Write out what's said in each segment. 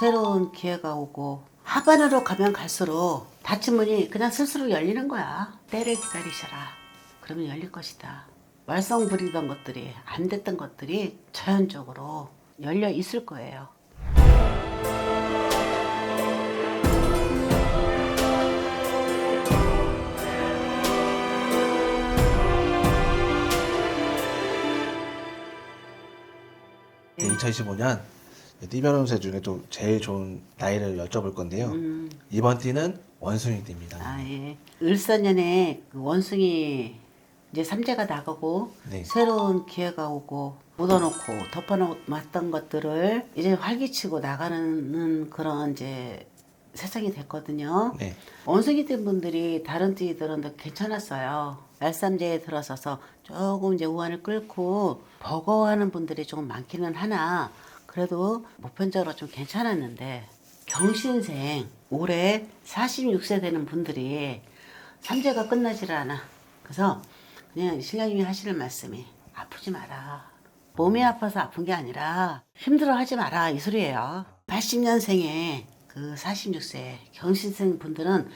새로운 기회가 오고 하반으로 가면 갈수록 닫힌 문이 그냥 스스로 열리는 거야. 때를 기다리셔라. 그러면 열릴 것이다. 말썽 부리던 것들이 안 됐던 것들이 자연적으로 열려 있을 거예요. 네, 2025년 띠변호세 중에 또 제일 좋은 나이를 여쭤볼 건데요. 이번 띠는 원숭이 띠입니다. 아, 예. 을사년에 그 원숭이 이제 삼재가 나가고 네. 새로운 기회가 오고 묻어놓고 덮어놨던 것들을 이제 활기치고 나가는 그런 이제 세상이 됐거든요. 네. 원숭이 된 분들이 다른 띠들은 더 괜찮았어요. 말삼재에 들어서서 조금 이제 우환을 끌고 버거워하는 분들이 조금 많기는 하나 그래도 보편적으로 좀 괜찮았는데 경신생 올해 46세 되는 분들이 삼재가 끝나질 않아. 그래서 그냥 신령님이 하시는 말씀이 아프지 마라. 몸이 아파서 아픈 게 아니라 힘들어 하지 마라 이 소리예요. 80년생에 그 46세 경신생 분들은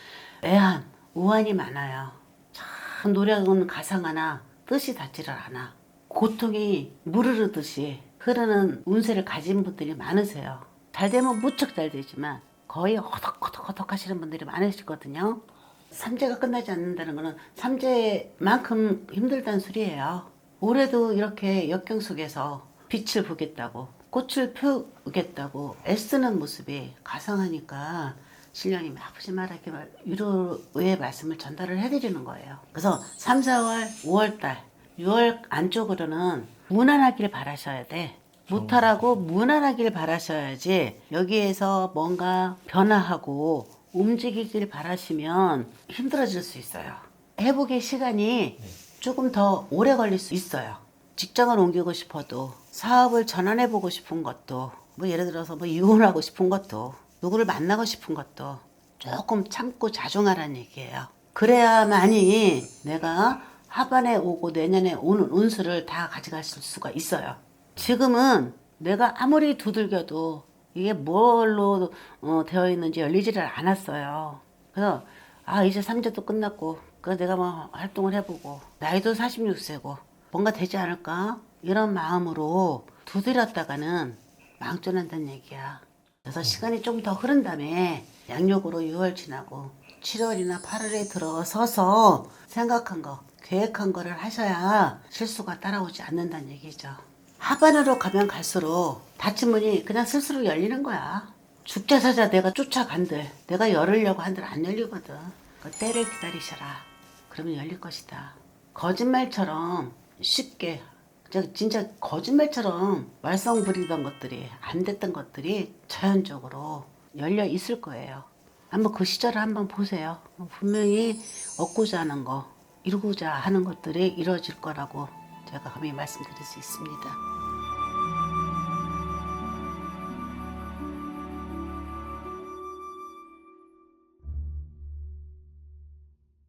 애한 우환이 많아요. 참 노력은 가상하나 뜻이 닿지를 않아. 고통이 무르르듯이 흐르는 운세를 가진 분들이 많으세요. 잘 되면 무척 잘 되지만 거의 허덕허덕허덕 하시는 분들이 많으시거든요. 삼재가 끝나지 않는다는 거는 삼재만큼 힘들다는 소리예요. 올해도 이렇게 역경 속에서 빛을 보겠다고 꽃을 펴겠다고 애쓰는 모습이 가상하니까 신령님이 아프지 마라 이렇게 말- 위로의 말씀을 전달을 해드리는 거예요. 그래서 3, 4월, 5월 달, 6월 안쪽으로는 무난하길 바라셔야 돼. 무탈하고 무난하길 바라셔야지 여기에서 뭔가 변화하고 움직이길 바라시면 힘들어질 수 있어요. 회복의 시간이 조금 더 오래 걸릴 수 있어요. 직장을 옮기고 싶어도 사업을 전환해 보고 싶은 것도 뭐 예를 들어서 뭐 이혼하고 싶은 것도 누구를 만나고 싶은 것도 조금 참고 자중하라는 얘기예요. 그래야만이 내가 하반에 오고 내년에 오는 운수를 다 가져가실 수가 있어요. 지금은 내가 아무리 두들겨도 이게 뭘로 어, 되어 있는지 열리지를 않았어요. 그래서 아 이제 3제도 끝났고 그 내가 뭐 활동을 해보고 나이도 46세고 뭔가 되지 않을까 이런 마음으로 두드렸다가는 망전한다는 얘기야. 그래서 시간이 좀 더 흐른 다음에 양력으로 6월 지나고 7월이나 8월에 들어서서 생각한 거, 계획한 거를 하셔야 실수가 따라오지 않는다는 얘기죠. 하반으로 가면 갈수록 닫힌 문이 그냥 스스로 열리는 거야. 죽자 사자 내가 쫓아간들, 내가 열으려고 한들 안 열리거든. 그 때를 기다리셔라. 그러면 열릴 것이다. 거짓말처럼 쉽게, 진짜 거짓말처럼 말썽 부리던 것들이 안 됐던 것들이 자연적으로 열려 있을 거예요. 한번 그 시절을 한번 보세요. 분명히 얻고자 하는 거, 이루고자 하는 것들이 이루어질 거라고 제가 감히 말씀드릴 수 있습니다.